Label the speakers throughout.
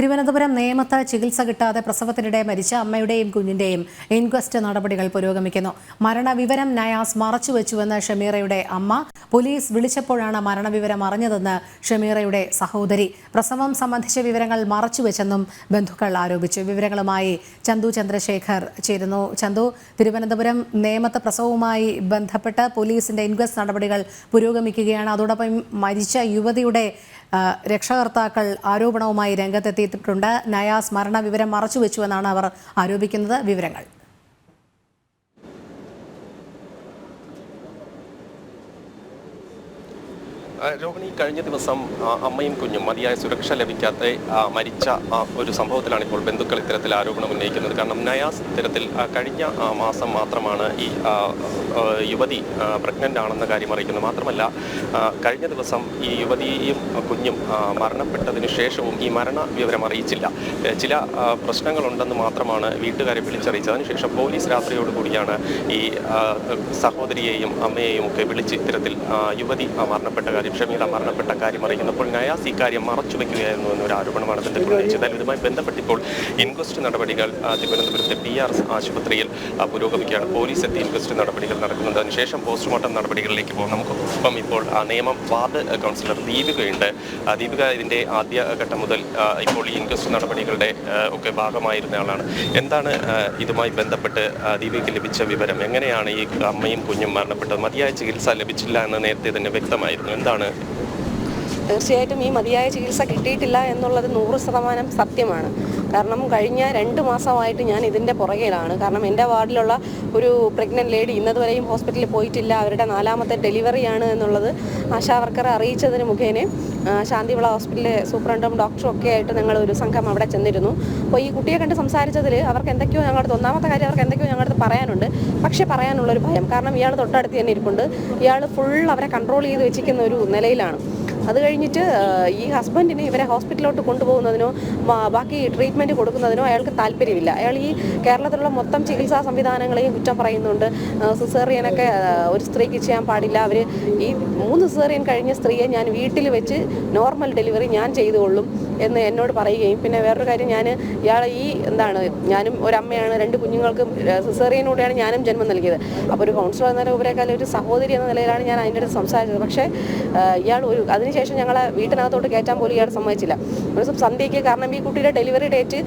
Speaker 1: തിരുവനന്തപുരം നേമത്ത് ചികിത്സ കിട്ടാതെ പ്രസവത്തിനിടെ മരിച്ച അമ്മയുടെയും കുഞ്ഞിന്റെയും ഇൻക്വസ്റ്റ് നടപടികൾ പുരോഗമിക്കുന്നു. മരണവിവരം നയാസ് മറച്ചുവെച്ചുവെന്ന് ഷമീറയുടെ അമ്മ. പോലീസ് വിളിച്ചപ്പോഴാണ് മരണവിവരം അറിഞ്ഞതെന്ന് ഷമീറയുടെ സഹോദരി. പ്രസവം സംബന്ധിച്ച വിവരങ്ങൾ മറച്ചുവെച്ചെന്നും ബന്ധുക്കൾ ആരോപിച്ചു. വിവരങ്ങളുമായി ചന്തു ചന്ദ്രശേഖർ ചേരുന്നു. ചന്തു തിരുവനന്തപുരം നേമത്ത് പ്രസവവുമായി ബന്ധപ്പെട്ട് പോലീസിന്റെ ഇൻക്വസ്റ്റ് നടപടികൾ പുരോഗമിക്കുകയാണ്. അതോടൊപ്പം മരിച്ച യുവതിയുടെ രക്ഷകർത്താക്കൾ ആരോപണവുമായി രംഗത്തെത്തിയിട്ടുണ്ട്. നയാസ് മരണവിവരം മറച്ചുവെച്ചുവെന്നാണ് അവർ ആരോപിക്കുന്നത്. വിവരങ്ങൾ.
Speaker 2: രോഹിണി കഴിഞ്ഞ ദിവസം അമ്മയും കുഞ്ഞും മതിയായ സുരക്ഷ ലഭിക്കാത്ത മരിച്ച ഒരു സംഭവത്തിലാണ് ഇപ്പോൾ ബന്ധുക്കൾ ഇത്തരത്തിൽ ആരോപണം ഉന്നയിക്കുന്നത്. കാരണം നയാസ് ഇത്തരത്തിൽ കഴിഞ്ഞ മാസം മാത്രമാണ് ഈ യുവതി പ്രഗ്നന്റ് ആണെന്ന കാര്യം അറിയിക്കുന്നത്. മാത്രമല്ല കഴിഞ്ഞ ദിവസം ഈ യുവതിയും കുഞ്ഞും മരണപ്പെട്ടതിന് ശേഷവും ഈ മരണ വിവരം അറിയിച്ചില്ല. ചില പ്രശ്നങ്ങളുണ്ടെന്ന് മാത്രമാണ് വീട്ടുകാരെ വിളിച്ചറിയിച്ചത്. അതിനുശേഷം പോലീസ് രാത്രിയോട് കൂടിയാണ് ഈ സഹോദരിയെയും അമ്മയെയും ഒക്കെ വിളിച്ച് ഇത്തരത്തിൽ യുവതി മരണപ്പെട്ട കാര്യം ഷമീല മരണപ്പെട്ട കാര്യം അറിയിക്കുന്നപ്പോൾ നയാസ് ഇക്കാര്യം കാര്യം മറച്ചു വെക്കുകയായിരുന്നു എന്നൊരു ആരോപണമാണ് ബന്ധുക്കൾ ഉന്നയിച്ചത് ഇതുമായി ബന്ധപ്പെട്ടിപ്പോൾ ഇൻക്വസ്റ്റ് നടപടികൾ തിരുവനന്തപുരത്തെ പി ആർ എസ് ആശുപത്രിയിൽ പുരോഗമിക്കുകയാണ്. പോലീസ് എത്തി ഇൻക്വസ്റ്റ് നടപടികൾ നടക്കുന്നുണ്ട്. അതിനുശേഷം പോസ്റ്റ്മോർട്ടം നടപടികളിലേക്ക് പോകും. നമുക്ക് ഒപ്പം ഇപ്പോൾ നിയമം വാർഡ് കൗൺസിലർ ദീപികയുണ്ട്. ദീപിക ഇതിന്റെ ആദ്യ ഘട്ടം മുതൽ ഇപ്പോൾ ഈ ഇൻക്വസ്റ്റ് നടപടികളുടെ ഒക്കെ ഭാഗമായിരുന്ന ആളാണ്. എന്താണ് ഇതുമായി ബന്ധപ്പെട്ട് ദീപികയ്ക്ക് ലഭിച്ച വിവരം? എങ്ങനെയാണ് ഈ അമ്മയും കുഞ്ഞും മരണപ്പെട്ടത്? മതിയായ ചികിത്സ ലഭിച്ചില്ല എന്ന് നേരത്തെ തന്നെ വ്യക്തമായിരുന്നു. എന്താണ് ആണ്
Speaker 3: തീർച്ചയായിട്ടും ഈ മതിയായ ചികിത്സ കിട്ടിയിട്ടില്ല എന്നുള്ളത് നൂറ് ശതമാനം സത്യമാണ്. കാരണം കഴിഞ്ഞ രണ്ട് മാസമായിട്ട് ഞാൻ ഇതിന്റെ പുറകിലാണ് കാരണം എന്റെ വാർഡിലുള്ള ഒരു പ്രഗ്നന്റ് ലേഡി ഇന്നതുവരെയും ഹോസ്പിറ്റലിൽ പോയിട്ടില്ല. അവരുടെ നാലാമത്തെ ഡെലിവറിയാണ് എന്നുള്ളത് ആശാ വർക്കറെ അറിയിച്ചതിന് മുഖേന ശാന്തിവിള ഹോസ്പിറ്റലിലെ സൂപ്രണ്ടും ഡോക്ടറും ഒക്കെ ആയിട്ട് ഞങ്ങൾ ഒരു സംഘം അവിടെ ചെന്നിരുന്നു. അപ്പോൾ ഈ കുട്ടിയെ കണ്ട് സംസാരിച്ചതിൽ അവർക്ക് എന്തൊക്കെയോ ഞങ്ങളുടെ ഒന്നാമത്തെ കാര്യം അവർക്ക് എന്തൊക്കെയോ ഞങ്ങളുടെ പറയാനുണ്ട്. പക്ഷേ പറയാനുള്ളൊരു ഭയം. കാരണം ഇയാൾ തൊട്ടടുത്ത് തന്നെ ഇരിപ്പുണ്ട്. ഇയാൾ ഫുൾ അവരെ കൺട്രോൾ ചെയ്ത് വെച്ചിരിക്കുന്ന ഒരു നിലയിലാണ്. അത് കഴിഞ്ഞിട്ട് ഈ ഹസ്ബൻഡിന് ഇവരെ ഹോസ്പിറ്റലിലോട്ട് കൊണ്ടുപോകുന്നതിനോ ബാക്കി ട്രീറ്റ്മെന്റ് കൊടുക്കുന്നതിനോ അയാൾക്ക് താല്പര്യമില്ല. അയാൾ ഈ കേരളത്തിലുള്ള മൊത്തം ചികിത്സാ സംവിധാനങ്ങളെയും കുറ്റം പറയുന്നുണ്ട്. സിസേറിയനൊക്കെ ഒരു സ്ത്രീക്ക് ചെയ്യാൻ പാടില്ല. അവർ ഈ മൂന്ന് സിസേറിയൻ കഴിഞ്ഞ സ്ത്രീയെ ഞാൻ വീട്ടിൽ വെച്ച് നോർമൽ ഡെലിവറി ഞാൻ ചെയ്തുകൊള്ളും എന്ന് എന്നോട് പറയുകയും പിന്നെ വേറൊരു കാര്യം ഞാൻ ഇയാൾ ഈ എന്താണ് ഞാനും ഒരു അമ്മയാണ് രണ്ട് കുഞ്ഞുങ്ങൾക്കും സിസേറിയനോടെയാണ് ഞാനും ജന്മം നൽകിയത്. അപ്പോൾ ഒരു കൗൺസിലർ എന്ന ഉപരേക്കാൾ ഒരു സഹോദരി എന്ന നിലയിലാണ് ഞാൻ അതിന്റെ അടുത്ത് സംസാരിച്ചത്. പക്ഷേ ഇയാൾ ഒരു അതിനുശേഷം ഞങ്ങളെ വീട്ടിനകത്തോട്ട് കയറ്റാൻ പോലും ഇയാൾ സമ്മതിച്ചില്ല. ഒരു ദിവസം സന്ധ്യയ്ക്ക് കാരണം ഈ കുട്ടിയുടെ ഡെലിവറി ഡേറ്റ്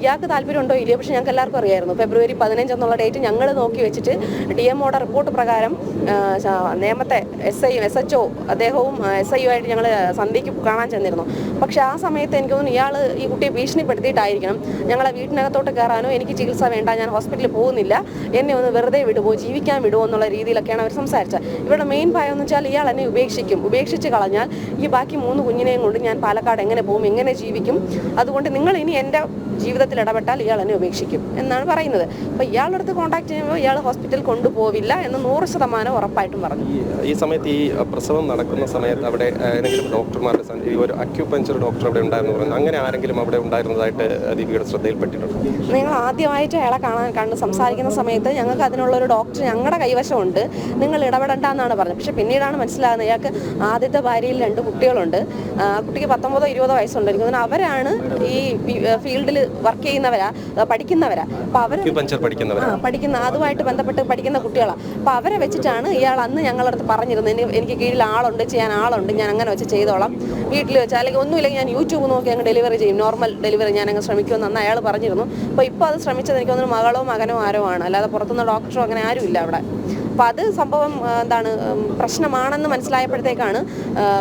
Speaker 3: ഇയാൾക്ക് താല്പര്യമുണ്ടോ ഇല്ലയോ? പക്ഷേ ഞങ്ങൾക്ക് എല്ലാവർക്കും അറിയായിരുന്നു. ഫെബ്രുവരി പതിനഞ്ച് എന്നുള്ള ഡേറ്റ് ഞങ്ങൾ നോക്കി വെച്ചിട്ട് ഡി എമ്മോടെ റിപ്പോർട്ട് പ്രകാരം നേമത്തെ S I S H O അദ്ദേഹവും എസ് ഐ ആയിട്ട് ഞങ്ങൾ സന്ധ്യയ്ക്ക് കാണാൻ ചെന്നിരുന്നു. പക്ഷേ ആ സമയത്ത് എനിക്ക് തോന്നുന്നു ഇയാൾ ഈ കുട്ടിയെ ഭീഷണിപ്പെടുത്തിയിട്ടായിരിക്കണം. ഞങ്ങളെ വീട്ടിനകത്തോട്ട് കയറാനോ എനിക്ക് ചികിത്സ വേണ്ട ഞാൻ ഹോസ്പിറ്റലിൽ പോകുന്നില്ല എന്നെ ഒന്ന് വെറുതെ വിടുമോ ജീവിക്കാൻ വിടുമോ എന്നുള്ള രീതിയിലൊക്കെയാണ് അവർ സംസാരിച്ചത്. ഇവിടെ മെയിൻ ഭയം എന്ന് വെച്ചാൽ ഇയാൾ എന്നെ ഉപേക്ഷിക്കും. ഉപേക്ഷിച്ച് കളഞ്ഞാൽ ഈ ബാക്കി മൂന്ന് കുഞ്ഞിനെയും കൊണ്ട് ഞാൻ പാലക്കാട് എങ്ങനെ പോകും എങ്ങനെ ജീവിക്കും? അതുകൊണ്ട് നിങ്ങൾ ഇനി എന്റെ ജീവിതത്തിൽ ഇടപെട്ടാൽ ഇയാൾ എന്നെ ഉപേക്ഷിക്കും എന്നാണ് പറയുന്നത്. അപ്പോൾ ഇയാളുടെ അടുത്ത് കോൺടാക്ട് ചെയ്യുമ്പോൾ ഇയാൾ ഹോസ്പിറ്റലിൽ കൊണ്ടുപോവില്ല എന്ന് നൂറ് ശതമാനം ഉറപ്പായിട്ടും പറഞ്ഞു.
Speaker 2: ഈ സമയത്ത് ഈ പ്രസവം നടക്കുന്ന സമയത്ത് അവിടെ ഏതെങ്കിലും ഡോക്ടർമാരുടെ ഒരു അക്യൂപഞ്ചർ ഡോക്ടർ അവിടെ ഉണ്ടായിരുന്നു പറഞ്ഞു. അങ്ങനെ ആരെങ്കിലും അവിടെ ഉണ്ടായിരുന്നതായിട്ട് ദീപികയുടെ ശ്രദ്ധയിൽപ്പെട്ടിട്ടുണ്ട്?
Speaker 3: നിങ്ങൾ ആദ്യമായിട്ട് അയാളെ കാണാൻ കണ്ട് സംസാരിക്കുന്ന സമയത്ത് ഞങ്ങൾക്ക് അതിനുള്ള ഒരു ഡോക്ടർ ഞങ്ങളുടെ കൈവശമുണ്ട്. നിങ്ങൾ ഇടപെടണ്ട എന്നാണ് പറഞ്ഞത്. പക്ഷെ പിന്നീടാണ് മനസ്സിലാകുന്നത് ഇയാൾക്ക് ആദ്യത്തെ ഭാര്യയിൽ രണ്ട് കുട്ടികളുണ്ട്. കുട്ടിക്ക് പത്തൊമ്പതോ ഇരുപതോ വയസ്സുണ്ട്. എനിക്ക് തോന്നുന്നു അവരാണ് ഈ ഫീൽഡിൽ വർക്ക് ചെയ്യുന്നവരാ പഠിക്കുന്നവരാ. അപ്പോൾ അവർ പഠിക്കുന്ന അതുമായിട്ട് ബന്ധപ്പെട്ട് പഠിക്കുന്ന കുട്ടികളാണ് അപ്പോൾ അവരെ വെച്ചിട്ടാണ് ഇയാൾ അന്ന് ഞങ്ങളുടെ അടുത്ത് പറഞ്ഞിരുന്നത് എനിക്ക് കീഴിൽ ആളുണ്ട് ചെയ്യാൻ ആളുണ്ട് ഞാൻ അങ്ങനെ വെച്ച് ചെയ്തോളാം. വീട്ടിൽ വെച്ച് അല്ലെങ്കിൽ ഒന്നുമില്ലെങ്കിൽ ഞാൻ യൂട്യൂബ് നോക്കി അങ്ങ് ഡെലിവറി ചെയ്യും. നോർമൽ ഡെലിവറി ഞാൻ അങ്ങ് ശ്രമിക്കുമെന്ന് അന്ന് അയാൾ പറഞ്ഞിരുന്നു. അപ്പോൾ ഇപ്പോൾ അത് ശ്രമിച്ചത് എനിക്ക് തോന്നുന്നു മകളോ മകനോ ആരോ ആണ്. അല്ലാതെ പുറത്തുനിന്ന് ഡോക്ടറോ അങ്ങനെ ആരും ഇല്ല അവിടെ. അപ്പോൾ അത് സംഭവം എന്താണ് പ്രശ്നമാണെന്ന് മനസ്സിലായപ്പോഴത്തേക്കാണ്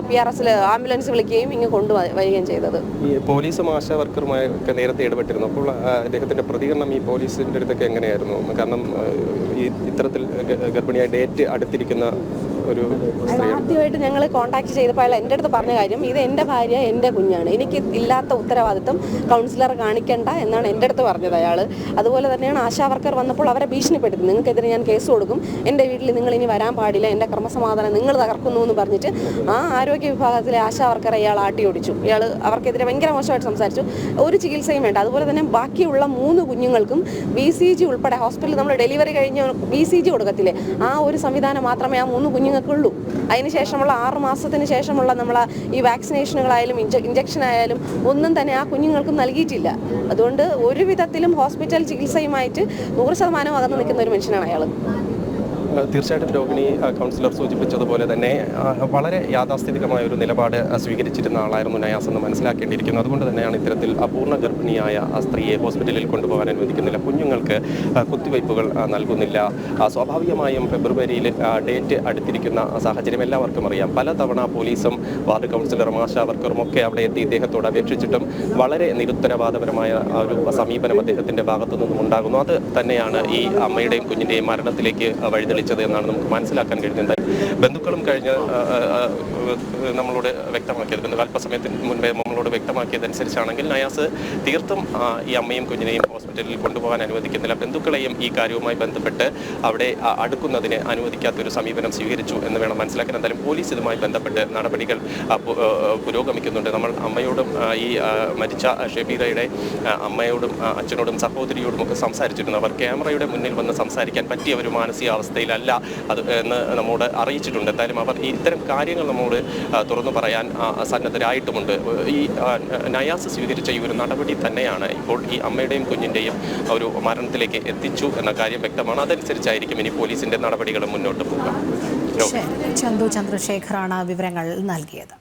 Speaker 3: പി ആർ എസിൽ ആംബുലൻസ് വിളിക്കുകയും ഇങ്ങ് കൊണ്ടുവരികയും ചെയ്തത്.
Speaker 2: ഈ പോലീസും ആശാ വർക്കറുമായി ഒക്കെ നേരത്തെ ഇടപെട്ടിരുന്നു. അപ്പോൾ അദ്ദേഹത്തിന്റെ പ്രതികരണം ഈ പോലീസിന്റെ അടുത്തൊക്കെ എങ്ങനെയായിരുന്നു? കാരണം ഈ ഇത്തരത്തിൽ ഗർഭിണിയായി ഡേറ്റ് അടുത്തിരിക്കുന്ന ഒരു
Speaker 3: ആദ്യമായിട്ട് ഞങ്ങൾ കോൺടാക്ട് ചെയ്തപ്പോൾ അയാൾ എന്റെ അടുത്ത് പറഞ്ഞ കാര്യം ഇത് എന്റെ ഭാര്യ എന്റെ കുഞ്ഞാണ്. എനിക്ക് ഇല്ലാത്ത ഉത്തരവാദിത്വം കൗൺസിലർ കാണിക്കേണ്ട എന്നാണ് എന്റെ അടുത്ത് പറഞ്ഞത് അയാൾ അതുപോലെ തന്നെയാണ് ആശാവർക്കർ വന്നപ്പോൾ അവരെ ഭീഷണിപ്പെടുത്തി. നിങ്ങൾക്കെതിരെ ഞാൻ കേസ് കൊടുക്കും. എന്റെ വീട്ടിൽ നിങ്ങൾ ഇനി വരാൻ പാടില്ല. എന്റെ ക്രമസമാധാനം നിങ്ങൾ തകർക്കുന്നു എന്ന് പറഞ്ഞിട്ട് ആ ആരോഗ്യ വിഭാഗത്തിലെ ആശാവർക്കർ ഇയാൾ ആട്ടി ഓടിച്ചു. ഇയാൾ അവർക്കെതിരെ ഭയങ്കര മോശമായിട്ട് സംസാരിച്ചു. ഒരു ചികിത്സയും വേണ്ട. അതുപോലെ തന്നെ ബാക്കിയുള്ള മൂന്ന് കുഞ്ഞുങ്ങൾക്കും ബി സി ജി ഉൾപ്പെടെ ഹോസ്പിറ്റലിൽ നമ്മൾ ഡെലിവറി കഴിഞ്ഞ് ബി സി ജി കൊടുക്കത്തില്ലേ? ആ ഒരു സംവിധാനം മാത്രമേ ആ മൂന്ന് കുഞ്ഞുങ്ങൾക്ക് അതിന് അതിനുശേഷമുള്ള ആറ് മാസത്തിന് ശേഷമുള്ള നമ്മൾ ഈ വാക്സിനേഷനുകളായാലും ഇഞ്ച ഇഞ്ചക്ഷൻ ആയാലും ഒന്നും തന്നെ ആ കുഞ്ഞുങ്ങൾക്കും നൽകിയിട്ടില്ല. അതുകൊണ്ട് ഒരു വിധത്തിലും ഹോസ്പിറ്റൽ ചികിത്സയുമായിട്ട് നൂറ് ശതമാനം അകന്ന് നിൽക്കുന്ന ഒരു മനുഷ്യനാണ് അയാൾ
Speaker 2: തീർച്ചയായിട്ടും രോഹിണി കൗൺസിലർ സൂചിപ്പിച്ചതുപോലെ തന്നെ വളരെ യാഥാസ്ഥിതികമായ ഒരു നിലപാട് സ്വീകരിച്ചിരുന്ന ആളായിരുന്നു നയാസ് എന്ന് മനസ്സിലാക്കേണ്ടിയിരിക്കുന്നു. അതുകൊണ്ട് തന്നെയാണ് ഇത്തരത്തിൽ അപൂർണ ഗർഭിണിയായ ആ സ്ത്രീയെ ഹോസ്പിറ്റലിൽ കൊണ്ടുപോകാൻ അനുവദിക്കുന്നില്ല. കുഞ്ഞുങ്ങൾക്ക് കുത്തിവയ്പ്പുകൾ നൽകുന്നില്ല. സ്വാഭാവികമായും ഫെബ്രുവരിയിൽ ഡേറ്റ് അടുത്തിരിക്കുന്ന സാഹചര്യം എല്ലാവർക്കും അറിയാം. പലതവണ പോലീസും വാർഡ് കൗൺസിലറും ആശാ വർക്കറും ഒക്കെ അവിടെ എത്തി ഇദ്ദേഹത്തോട് അപേക്ഷിച്ചിട്ടും വളരെ നിരുത്തരവാദപരമായ ഒരു സമീപനം അദ്ദേഹത്തിന്റെ ഭാഗത്തു നിന്നും ഉണ്ടാകുന്നു. അത് തന്നെയാണ് ഈ അമ്മയുടെയും കുഞ്ഞിന്റെയും മരണത്തിലേക്ക് വഴിതെളിച്ചത്. എന്നാണ് നമുക്ക് മനസ്സിലാക്കാൻ കഴിയുന്നത്. ബന്ധുക്കളും കഴിഞ്ഞ് നമ്മളോട് വ്യക്തമാക്കിയത് ബന്ധു അല്പസമയത്തിന് മുൻപേ നമ്മളോട് വ്യക്തമാക്കിയതനുസരിച്ചാണെങ്കിൽ നയാസ് തീർത്തും ഈ അമ്മയും കുഞ്ഞിനെയും ഹോസ്പിറ്റലിൽ കൊണ്ടുപോകാൻ അനുവദിക്കുന്നില്ല. ബന്ധുക്കളെയും ഈ കാര്യവുമായി ബന്ധപ്പെട്ട് അവിടെ അടുക്കുന്നതിന് അനുവദിക്കാത്തൊരു സമീപനം സ്വീകരിച്ചു എന്ന് വേണം മനസ്സിലാക്കാൻ. എന്തായാലും പോലീസ് ഇതുമായി ബന്ധപ്പെട്ട് നടപടികൾ പുരോഗമിക്കുന്നുണ്ട്. നമ്മൾ അമ്മയോടും ഈ മരിച്ച ഷെബീറയുടെ അമ്മയോടും അച്ഛനോടും സഹോദരിയോടും ഒക്കെ സംസാരിച്ചിരുന്നു. അവർ ക്യാമറയുടെ മുന്നിൽ വന്ന് സംസാരിക്കാൻ പറ്റിയ ഒരു മാനസികാവസ്ഥയിലല്ല അത് എന്ന് നമ്മോട് അറിയിച്ചിട്ടുണ്ട്. എന്തായാലും അവർ ഇത്തരം കാര്യങ്ങൾ നമ്മോട് തുറന്നു പറയാൻ സന്നദ്ധരായിട്ടുമുണ്ട്. ഈ നയാസ് സ്വീകരിച്ച ഈ ഒരു നടപടി തന്നെയാണ് ഇപ്പോൾ ഈ അമ്മയുടെയും കുഞ്ഞിന്റെയും ഒരു മരണത്തിലേക്ക് എത്തിച്ചു എന്ന കാര്യം വ്യക്തമാണ്. അതനുസരിച്ചായിരിക്കും ഇനി പോലീസിന്റെ നടപടികൾ മുന്നോട്ട് പോകുക
Speaker 1: ചന്തു ചന്ദ്രശേഖറാണ് വിവരങ്ങൾ നൽകിയത്.